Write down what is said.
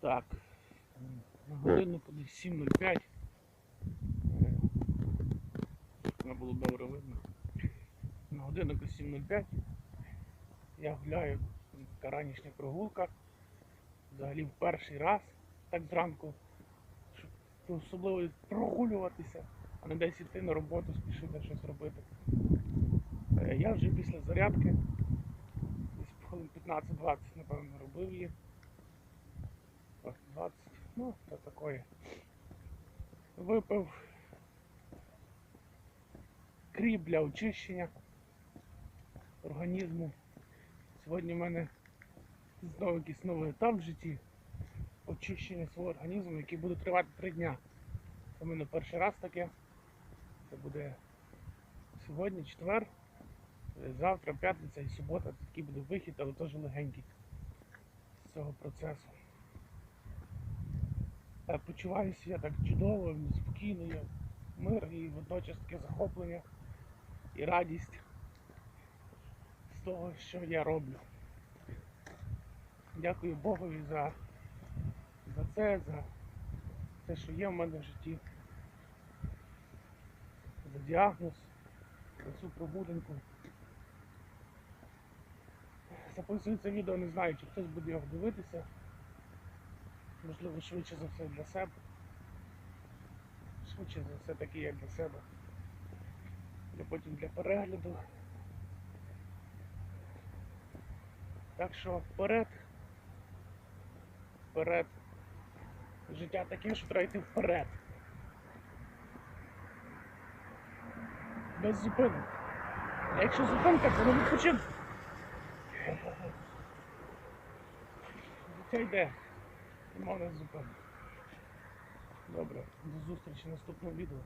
Так. На десь 7.05. Е, Не було добре видно. На годиннику 7.05. Я гуляю, така ранішня прогулка. Взагалі в перший раз, так зранку, щоб особливо прогулюватися, а не десь йти на роботу, спішити щось робити. Е, Я вже після зарядки, 15-20, напевно, робив її. 20, ну, це такое. Випив кріп для очищення організму. Сьогодні в мене знову якийсь новий етап в житті очищення свого організму, який буде тривати три дня. Це в мене перший раз таке. Це буде сьогодні, четвер, завтра, п'ятниця і субота. Такий буде вихід, але теж легенький з цього процесу. Е, Почуваюся я так чудово, спокійно, є мир і водночас таке захоплення і радість з того, що я роблю. Дякую Богові за, за це, за те, що є в мене в житті, за діагноз, за цю пробудинку. Записую це відео, не знаю, чи хтось буде його дивитися. Можливо, швидше за все для себе. Швидше за все таки як для себе. Для потім для перегляду. Так що вперед. Вперед. Життя таке, що треба йти вперед. Без зупинок. Якщо зупинка, то не відпочинок. Життя йде. Нема нас зупинок. Добре, до зустрічі наступного відео.